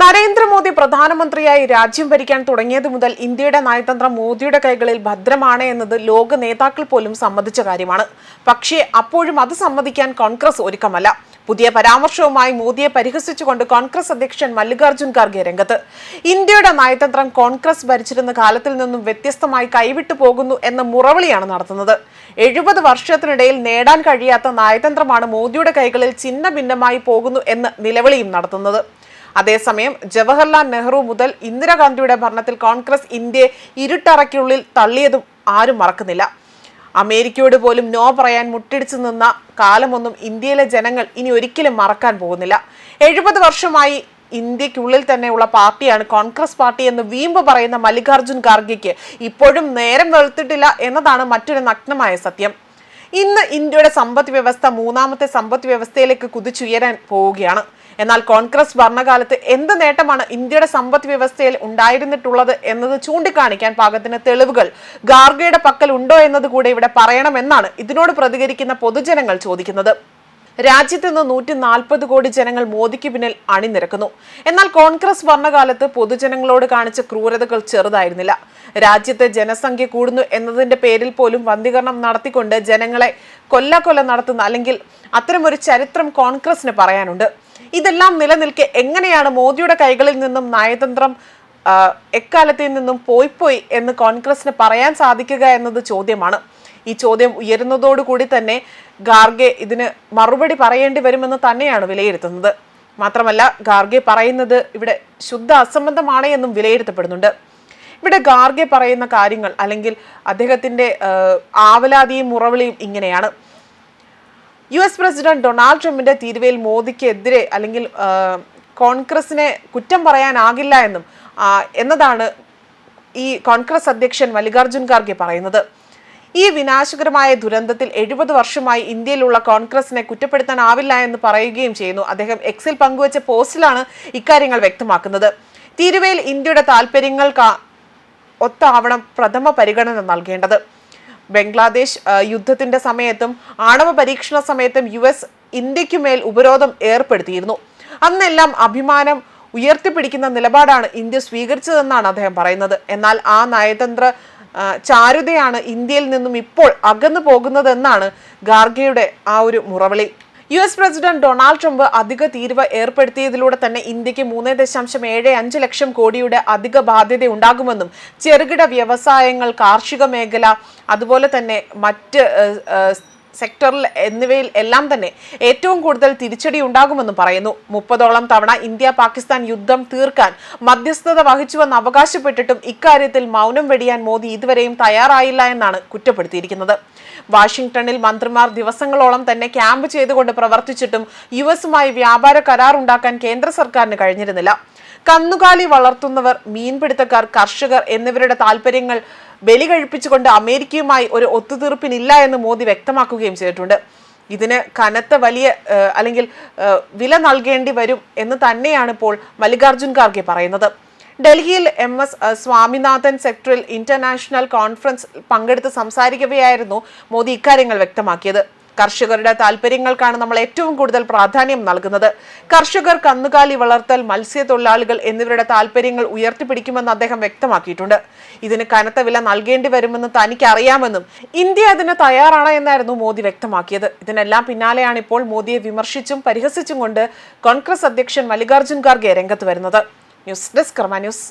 നരേന്ദ്രമോദി പ്രധാനമന്ത്രിയായി രാജ്യം ഭരിക്കാൻ തുടങ്ങിയതു മുതൽ ഇന്ത്യയുടെ നയതന്ത്രം മോദിയുടെ കൈകളിൽ ഭദ്രമാണ് എന്നത് ലോക നേതാക്കൾ പോലും സമ്മതിച്ച കാര്യമാണ്. പക്ഷേ അപ്പോഴും അത് സമ്മതിക്കാൻ കോൺഗ്രസ് ഒരുക്കമല്ല. പുതിയ പരാമർശവുമായി മോദിയെ പരിഹസിച്ചുകൊണ്ട് കോൺഗ്രസ് അധ്യക്ഷൻ മല്ലികാർജുൻ ഖാർഗെ രംഗത്ത്. ഇന്ത്യയുടെ നയതന്ത്രം കോൺഗ്രസ് ഭരിച്ചിരുന്ന കാലത്തിൽ നിന്നും വ്യത്യസ്തമായി കൈവിട്ടു പോകുന്നു എന്ന മുറവിളിയാണ് നടത്തുന്നത്. എഴുപത് വർഷത്തിനിടയിൽ നേടാൻ കഴിയാത്ത നയതന്ത്രമാണ് മോദിയുടെ കൈകളിൽ ചിന്ന ഭിന്നമായി പോകുന്നു എന്ന് നിലവിളിയും നടത്തുന്നത്. അതേസമയം ജവഹർലാൽ നെഹ്റു മുതൽ ഇന്ദിരാഗാന്ധിയുടെ ഭരണത്തിൽ കോൺഗ്രസ് ഇന്ത്യയെ ഇരുട്ടറയ്ക്കുള്ളിൽ തള്ളിയതും ആരും മറക്കുന്നില്ല. അമേരിക്കയോട് പോലും നോ പറയാൻ മുട്ടിടിച്ചു നിന്ന കാലമൊന്നും ഇന്ത്യയിലെ ജനങ്ങൾ ഇനി ഒരിക്കലും മറക്കാൻ പോകുന്നില്ല. എഴുപത് വർഷമായി ഇന്ത്യക്കുള്ളിൽ തന്നെയുള്ള പാർട്ടിയാണ് കോൺഗ്രസ് പാർട്ടി എന്ന് വീമ്പ് പറയുന്ന മല്ലികാർജുൻ ഖാർഗെക്ക് ഇപ്പോഴും നേരം വെളുത്തിട്ടില്ല എന്നതാണ് മറ്റൊരു നഗ്നമായ സത്യം. ഇന്ന് ഇന്ത്യയുടെ സമ്പദ് വ്യവസ്ഥ മൂന്നാമത്തെ സമ്പദ് വ്യവസ്ഥയിലേക്ക് കുതിച്ചുയരാൻ പോവുകയാണ്. എന്നാൽ കോൺഗ്രസ് ഭരണകാലത്ത് എന്ത് നേട്ടമാണ് ഇന്ത്യയുടെ സമ്പദ് വ്യവസ്ഥയിൽ ഉണ്ടായിരുന്നിട്ടുള്ളത് എന്നത് ചൂണ്ടിക്കാണിക്കാൻ പാകത്തിന് തെളിവുകൾ ഗാർഗയുടെ പക്കൽ ഉണ്ടോ എന്നത് കൂടെ ഇവിടെ പറയണമെന്നാണ് ഇതിനോട് പ്രതികരിക്കുന്ന പൊതുജനങ്ങൾ ചോദിക്കുന്നത്. രാജ്യത്ത് നിന്ന് നൂറ്റി നാൽപ്പത് കോടി ജനങ്ങൾ മോദിക്ക് പിന്നിൽ അണിനിരക്കുന്നു. എന്നാൽ കോൺഗ്രസ് ഭരണകാലത്ത് പൊതുജനങ്ങളോട് കാണിച്ച ക്രൂരതകൾ ചെറുതായിരുന്നില്ല. രാജ്യത്തെ ജനസംഖ്യ കൂടുന്നു എന്നതിന്റെ പേരിൽ പോലും വന്ധീകരണം നടത്തിക്കൊണ്ട് ജനങ്ങളെ കൊല്ലാക്കൊല്ല നടത്തുന്ന അല്ലെങ്കിൽ അത്തരമൊരു ചരിത്രം കോൺഗ്രസിന് പറയാനുണ്ട്. ഇതെല്ലാം നിലനിൽക്കെ എങ്ങനെയാണ് മോദിയുടെ കൈകളിൽ നിന്നും നയതന്ത്രം എക്കാലത്തിൽ നിന്നും പോയി പോയി എന്ന് കോൺഗ്രസിന് പറയാൻ സാധിക്കുക എന്നത് ചോദ്യമാണ്. ഈ ചോദ്യം ഉയരുന്നതോടുകൂടി തന്നെ ഗാർഗെ ഇതിന് മറുപടി പറയേണ്ടി വരുമെന്ന് തന്നെയാണ് വിലയിരുത്തുന്നത്. മാത്രമല്ല ഗാർഗെ പറയുന്നത് ഇവിടെ ശുദ്ധ അസംബന്ധമാണ് എന്നും വിലയിരുത്തപ്പെടുന്നുണ്ട്. ഇവിടെ ഗാർഗെ പറയുന്ന കാര്യങ്ങൾ അല്ലെങ്കിൽ അദ്ദേഹത്തിന്റെ ആവലാതിയും മുറവിളിയും ഇങ്ങനെയാണ്. യു എസ് പ്രസിഡന്റ് ഡൊണാൾഡ് ട്രംപിന്റെ തീരുവയിൽ മോദിക്കെതിരെ അല്ലെങ്കിൽ കോൺഗ്രസിനെ കുറ്റം പറയാനാകില്ല എന്നും എന്നതാണ് ഈ കോൺഗ്രസ് അധ്യക്ഷൻ മല്ലികാർജുൻ ഖാർഗെ പറയുന്നത്. ഈ വിനാശകരമായ ദുരന്തത്തിൽ എഴുപത് വർഷമായി ഇന്ത്യയിലുള്ള കോൺഗ്രസിനെ കുറ്റപ്പെടുത്താനാവില്ല എന്ന് പറയുകയും ചെയ്യുന്നു. അദ്ദേഹം എക്സിൽ പങ്കുവച്ച പോസ്റ്റിലാണ് ഇക്കാര്യങ്ങൾ വ്യക്തമാക്കുന്നത്. തീരുവയിൽ ഇന്ത്യയുടെ താല്പര്യങ്ങൾക്ക് ഒത്താവണം പ്രഥമ പരിഗണന നൽകേണ്ടത്. ബംഗ്ലാദേശ് യുദ്ധത്തിന്റെ സമയത്തും ആണവ പരീക്ഷണ സമയത്തും യു എസ് ഇന്ത്യക്കുമേൽ ഉപരോധം ഏർപ്പെടുത്തിയിരുന്നു. അന്നെല്ലാം അഭിമാനം ഉയർത്തിപ്പിടിക്കുന്ന നിലപാടാണ് ഇന്ത്യ സ്വീകരിച്ചതെന്നാണ് അദ്ദേഹം പറയുന്നത്. എന്നാൽ ആ നയതന്ത്ര ചാരുതയാണ് ഇന്ത്യയിൽ നിന്നും ഇപ്പോൾ അകന്നു പോകുന്നതെന്നാണ് ഗാർഗയുടെ ആ ഒരു മുറവിളി. U S president Donald Trump അധിക തീരുവ ഏർപ്പെടുത്തിയതിലൂടെ തന്നെ ഇന്ത്യയ്ക്ക് മൂന്ന് ദശാംശം ഏഴ് അഞ്ച് ലക്ഷം കോടിയുടെ അധിക ബാധ്യത ഉണ്ടാകുമെന്നും ചെറുകിട വ്യവസായങ്ങൾ കാർഷിക മേഖല അതുപോലെ തന്നെ മറ്റ് സെക്ടറിൽ എന്നിവയിൽ എല്ലാം തന്നെ ഏറ്റവും കൂടുതൽ തിരിച്ചടി ഉണ്ടാകുമെന്നും പറയുന്നു. മുപ്പതോളം തവണ ഇന്ത്യ പാകിസ്ഥാൻ യുദ്ധം തീർക്കാൻ മധ്യസ്ഥത വഹിച്ചുവെന്ന് അവകാശപ്പെട്ടിട്ടും ഇക്കാര്യത്തിൽ മൗനം വെടിയാൻ മോദി ഇതുവരെയും തയ്യാറായില്ല എന്നാണ് കുറ്റപ്പെടുത്തിയിരിക്കുന്നത്. വാഷിംഗ്ടണിൽ മന്ത്രിമാർ ദിവസങ്ങളോളം തന്നെ ക്യാമ്പ് ചെയ്തുകൊണ്ട് പ്രവർത്തിച്ചിട്ടും യു എസുമായി വ്യാപാര കരാർ ഉണ്ടാക്കാൻ കേന്ദ്ര സർക്കാരിന് കഴിഞ്ഞിരുന്നില്ല. കന്നുകാലി വളർത്തുന്നവർ മീൻപിടുത്തക്കാർ കർഷകർ എന്നിവരുടെ താല്പര്യങ്ങൾ ബലി കഴിപ്പിച്ചുകൊണ്ട് അമേരിക്കയുമായി ഒരു ഒത്തുതീർപ്പിനില്ല എന്ന് മോദി വ്യക്തമാക്കുകയും ചെയ്തിട്ടുണ്ട്. ഇതിന് കനത്ത വലിയ അല്ലെങ്കിൽ വില നൽകേണ്ടി വരും എന്ന് തന്നെയാണ് ഇപ്പോൾ മല്ലികാർജുൻ ഖാർഗെ പറയുന്നത്. ഡൽഹിയിൽ എം എസ് സ്വാമിനാഥൻ സെക്ടറിൽ ഇന്റർനാഷണൽ കോൺഫറൻസ് പങ്കെടുത്ത് സംസാരിക്കവെയായിരുന്നു മോദി ഇക്കാര്യങ്ങൾ വ്യക്തമാക്കിയത്. കർഷകരുടെ താല്പര്യങ്ങൾക്കാണ് നമ്മൾ ഏറ്റവും കൂടുതൽ പ്രാധാന്യം നൽകുന്നത്. കർഷകർ കന്നുകാലി വളർത്തൽ മത്സ്യത്തൊഴിലാളികൾ എന്നിവരുടെ താല്പര്യങ്ങൾ ഉയർത്തിപ്പിടിക്കുമെന്ന് അദ്ദേഹം വ്യക്തമാക്കിയിട്ടുണ്ട്. ഇതിന് കനത്ത വില നൽകേണ്ടി വരുമെന്ന് തനിക്ക് അറിയാമെന്നും ഇന്ത്യ അതിന് തയ്യാറാണ് എന്നായിരുന്നു മോദി വ്യക്തമാക്കിയത്. ഇതിനെല്ലാം പിന്നാലെയാണ് ഇപ്പോൾ മോദിയെ വിമർശിച്ചും പരിഹസിച്ചും കൊണ്ട് കോൺഗ്രസ് അധ്യക്ഷൻ മല്ലികാർജുൻ ഖാർഗെ രംഗത്ത് വരുന്നത്. News desk Karma news.